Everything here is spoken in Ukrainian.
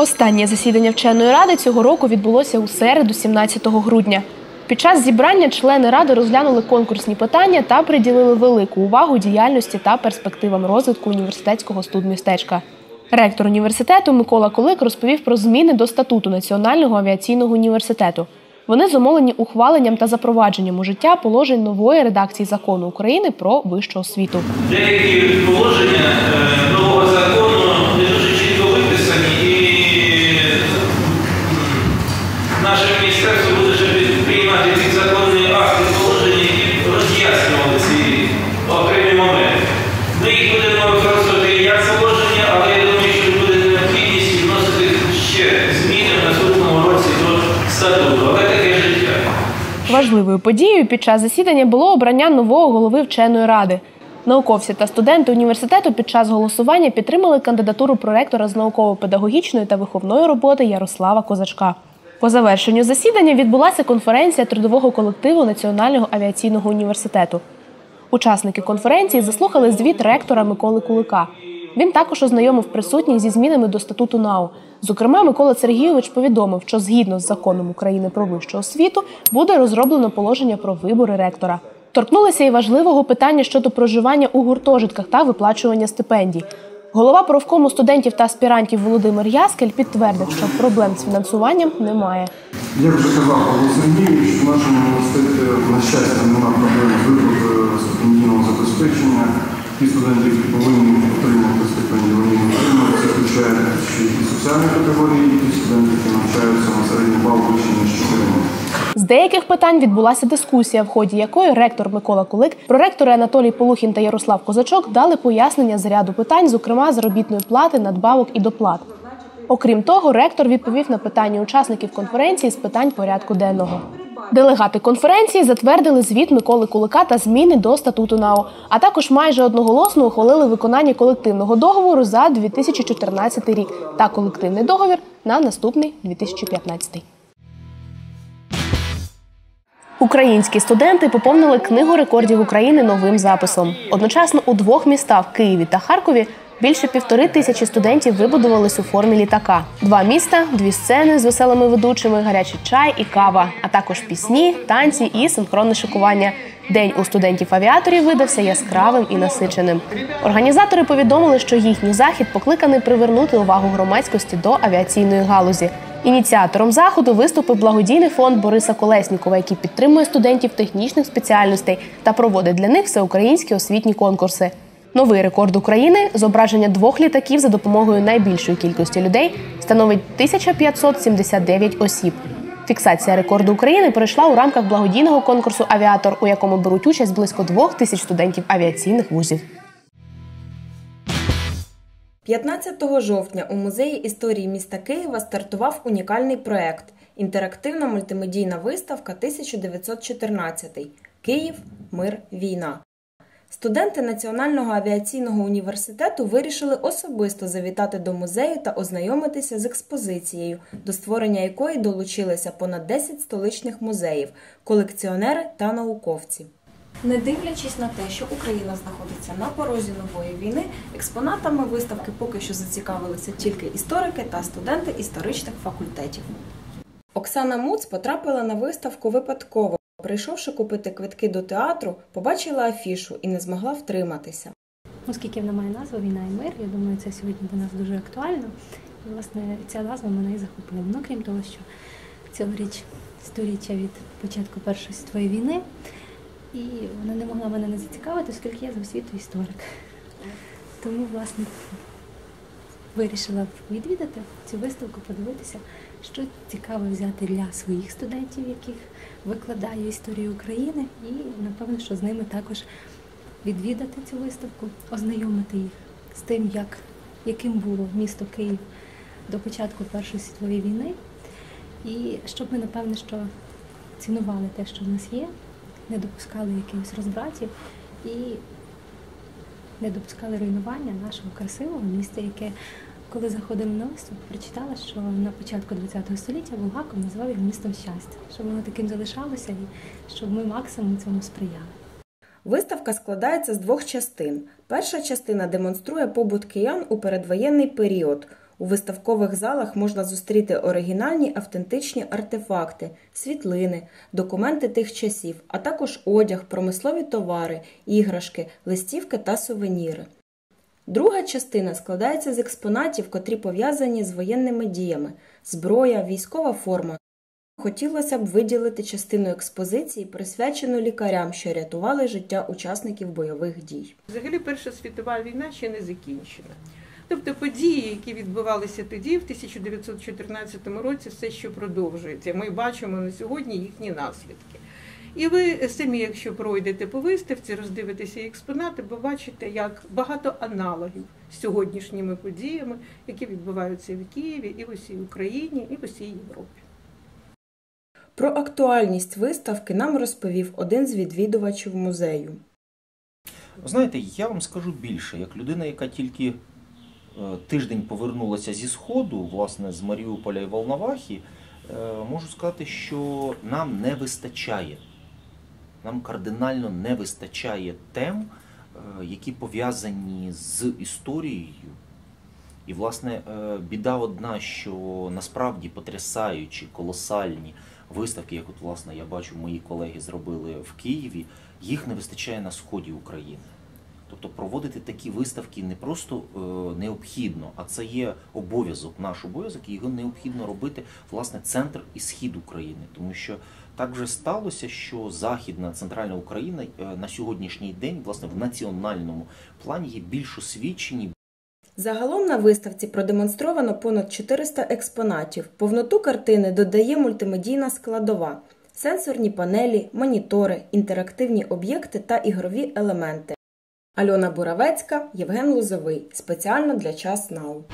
Останнє засідання вченої ради цього року відбулося у середу, 17 грудня. Під час зібрання члени ради розглянули конкурсні питання та приділили велику увагу діяльності та перспективам розвитку університетського студмістечка. Ректор університету Микола Колик розповів про зміни до статуту Національного авіаційного університету. Вони зумовлені ухваленням та запровадженням у життя положень нової редакції закону України про вищу освіту. Деякі положення е, нового закону не дуже чітко виписані, і наше міністерство буде ще приймати підзаконні акти положення, які роз'яснювали ці окремі моменти. Ми їх будемо використовувати як положення, але я думаю, що буде необхідність вносити ще зміни в наступному році до статуту. Але таке життя. Важливою подією під час засідання було обрання нового голови вченої ради. Науковці та студенти університету під час голосування підтримали кандидатуру проректора з науково-педагогічної та виховної роботи Ярослава Козачка. По завершенню засідання відбулася конференція трудового колективу Національного авіаційного університету. Учасники конференції заслухали звіт ректора Миколи Кулика. Він також ознайомив присутніх зі змінами до статуту НАУ. Зокрема, Микола Сергійович повідомив, що згідно з законом України про вищу освіту буде розроблено положення про вибори ректора. Торкнулися і важливого питання щодо проживання у гуртожитках та виплачування стипендій. Голова профкому студентів та аспірантів Володимир Яскель підтвердив, що проблем з фінансуванням немає. Як вже казав Павло Сергійович, в нашому університеті, на щастя, немає проблем з виплатою стипендійного забезпечення. Ті студенти, які повинні отримати стипендію, вони отримують. Це включає ще і соціальні категорії, і ті студенти, які навчаються на середній бал вище, ніж 4 роки. З деяких питань відбулася дискусія, в ході якої ректор Микола Кулик, проректори Анатолій Полухін та Ярослав Козачок дали пояснення з ряду питань, зокрема заробітної плати, надбавок і доплат. Окрім того, ректор відповів на питання учасників конференції з питань порядку денного. Делегати конференції затвердили звіт Миколи Кулика та зміни до статуту НАО, а також майже одноголосно ухвалили виконання колективного договору за 2014 рік та колективний договір на наступний 2015. Українські студенти поповнили книгу рекордів України новим записом. Одночасно у двох містах Києві та Харкові більше півтори тисячі студентів вибудувались у формі літака. Два міста, дві сцени з веселими ведучими, гарячий чай і кава, а також пісні, танці і синхронне шикування. День у студентів-авіаторів видався яскравим і насиченим. Організатори повідомили, що їхній захід покликаний привернути увагу громадськості до авіаційної галузі. Ініціатором заходу виступив благодійний фонд Бориса Колеснікова, який підтримує студентів технічних спеціальностей та проводить для них всеукраїнські освітні конкурси. Новий рекорд України зображення двох літаків за допомогою найбільшої кількості людей становить 1579 осіб. Фіксація рекорду України пройшла у рамках благодійного конкурсу Авіатор, у якому беруть участь близько двох тисяч студентів авіаційних вузів. 15 жовтня у музеї історії міста Києва стартував унікальний проект інтерактивна мультимедійна виставка 1914 Київ, мир, війна. Студенти Національного авіаційного університету вирішили особисто завітати до музею та ознайомитися з експозицією, до створення якої долучилися понад 10 столичних музеїв, колекціонери та науковці. Не дивлячись на те, що Україна знаходиться на порозі нової війни, експонатами виставки поки що зацікавилися тільки історики та студенти історичних факультетів. Оксана Муц потрапила на виставку випадково. Прийшовши купити квитки до театру, побачила афішу і не змогла втриматися. Оскільки вона має назву Війна і мир, я думаю, це сьогодні для нас дуже актуально. І, власне, ця назва мене і захопила. Ну, крім того, що цьогоріч сторіччя від початку Першої світової війни, і вона не могла мене не зацікавити, оскільки я за освіту історик. Тому, власне, вирішила відвідати цю виставку, подивитися, що цікаво взяти для своїх студентів, яких викладаю історію України, і напевно, що з ними також відвідати цю виставку, ознайомити їх з тим, як, яким було місто Київ до початку Першої світової війни, і щоб ми, напевне, що цінували те, що в нас є, не допускали якихось розбратів і не допускали руйнування нашого красивого міста, яке коли заходили на виставку, прочитала, що на початку ХХ століття Булгаков назвав його містом щастя, щоб воно таким залишалося і щоб ми максимум цьому сприяли. Виставка складається з двох частин. Перша частина демонструє побут киян у передвоєнний період. У виставкових залах можна зустріти оригінальні автентичні артефакти, світлини, документи тих часів, а також одяг, промислові товари, іграшки, листівки та сувеніри. Друга частина складається з експонатів, котрі пов'язані з воєнними діями: зброя, військова форма. Хотілося б виділити частину експозиції, присвячену лікарям, що рятували життя учасників бойових дій. Взагалі Перша світова війна ще не закінчена. Тобто події, які відбувалися тоді, в 1914 році, все ще продовжується. Ми бачимо на сьогодні їхні наслідки. І ви самі, якщо пройдете по виставці, роздивитеся експонати, побачите, як багато аналогів з сьогоднішніми подіями, які відбуваються в Києві, і в усій Україні, і в усій Європі. Про актуальність виставки нам розповів один з відвідувачів музею. Знаєте, я вам скажу більше, як людина, яка тільки е, тиждень повернулася зі Сходу, власне, з Маріуполя і Волновахи, е, можу сказати, що нам не вистачає. Нам кардинально не вистачає тем, е, які пов'язані з історією. І, власне, е, біда одна, що насправді потрясаючі, колосальні виставки, як от, власне, я бачу, мої колеги зробили в Києві, їх не вистачає на сході України. Тобто проводити такі виставки не просто е, необхідно, а це є обов'язок, наш обов'язок, і його необхідно робити власне центр і схід України, тому що так вже сталося, що Західна центральна Україна е, на сьогоднішній день, власне, в національному плані є більш освічені, Загалом на виставці продемонстровано понад 400 експонатів. Повноту картини додає мультимедійна складова, сенсорні панелі, монітори, інтерактивні об'єкти та ігрові елементи. Альона Буравецька, Євген Лузовий. Спеціально для час НАУ.